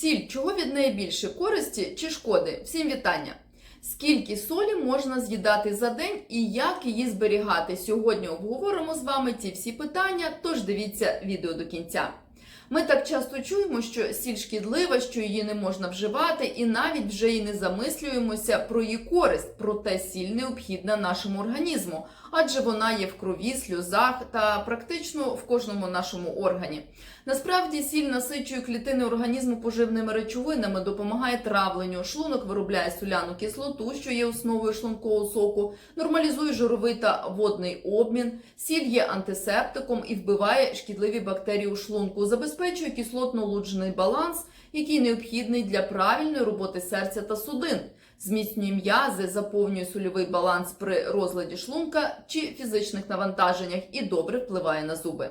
Сіль, чого від неї більше користі чи шкоди? Всім вітання! Скільки солі можна з'їдати за день і як її зберігати? Сьогодні обговоримо з вами ці всі питання, тож дивіться відео до кінця. Ми так часто чуємо, що сіль шкідлива, що її не можна вживати, і навіть вже і не замислюємося про її користь, проте сіль необхідна нашому організму, адже вона є в крові, сльозах та практично в кожному нашому органі. Насправді сіль насичує клітини організму поживними речовинами, допомагає травленню, шлунок виробляє соляну кислоту, що є основою шлункового соку, нормалізує жировий та водний обмін. Сіль є антисептиком і вбиває шкідливі бактерії у шлунку, забезпечує кислотно-луджений баланс, який необхідний для правильної роботи серця та судин. Зміцнює м'язи, заповнює сольовий баланс при розладі шлунка чи фізичних навантаженнях і добре впливає на зуби.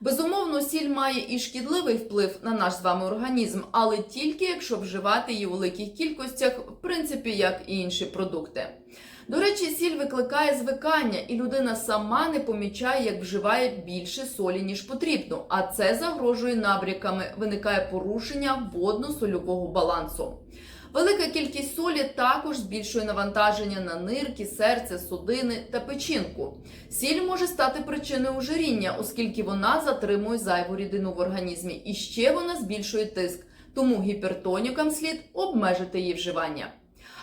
Безумовно, сіль має і шкідливий вплив на наш з вами організм, але тільки якщо вживати її у великих кількостях, в принципі, як і інші продукти. До речі, сіль викликає звикання, і людина сама не помічає, як вживає більше солі, ніж потрібно. А це загрожує набряками, виникає порушення водно-сольового балансу. Велика кількість солі також збільшує навантаження на нирки, серце, судини та печінку. Сіль може стати причиною ожиріння, оскільки вона затримує зайву рідину в організмі, і ще вона збільшує тиск. Тому гіпертонікам слід обмежити її вживання.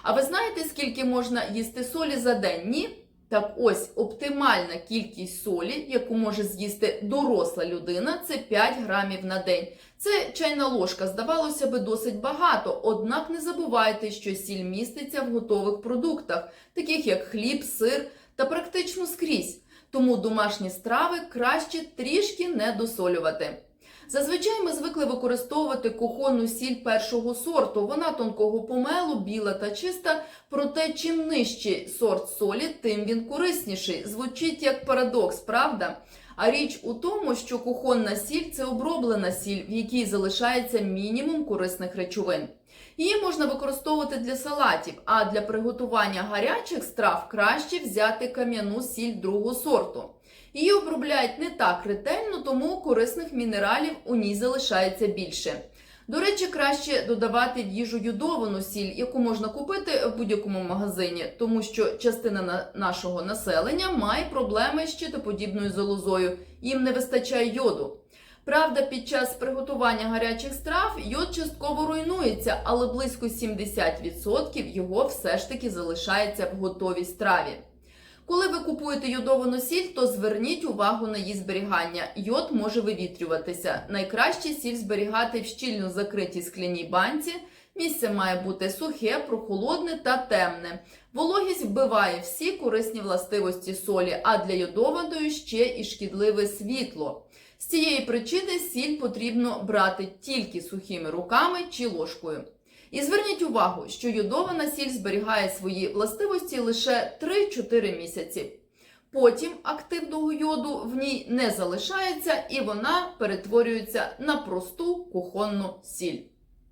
А ви знаєте, скільки можна їсти солі за день? Ні? Так ось оптимальна кількість солі, яку може з'їсти доросла людина, це 5 грамів на день. Це чайна ложка, здавалося би, досить багато. Однак не забувайте, що сіль міститься в готових продуктах, таких як хліб, сир та практично скрізь. Тому домашні страви краще трішки не досолювати. Зазвичай ми звикли використовувати кухонну сіль першого сорту. Вона тонкого помелу, біла та чиста. Проте чим нижчий сорт солі, тим він корисніший. Звучить як парадокс, правда? А річ у тому, що кухонна сіль це оброблена сіль, в якій залишається мінімум корисних речовин. Її можна використовувати для салатів, а для приготування гарячих страв краще взяти кам'яну сіль другого сорту. Її обробляють не так ретельно, тому корисних мінералів у ній залишається більше. До речі, краще додавати в їжу йодовану сіль, яку можна купити в будь-якому магазині, тому що частина нашого населення має проблеми з щитоподібною залозою, їм не вистачає йоду. Правда, під час приготування гарячих страв йод частково руйнується, але близько 70% його все ж таки залишається в готовій страві. Коли ви купуєте йодовану сіль, то зверніть увагу на її зберігання. Йод може вивітрюватися. Найкраще сіль зберігати в щільно закритій скляній банці. Місце має бути сухе, прохолодне та темне. Вологість вбиває всі корисні властивості солі, а для йодованої ще і шкідливе світло. З цієї причини сіль потрібно брати тільки сухими руками чи ложкою. І зверніть увагу, що йодована сіль зберігає свої властивості лише 3-4 місяці. Потім активного йоду в ній не залишається і вона перетворюється на просту кухонну сіль.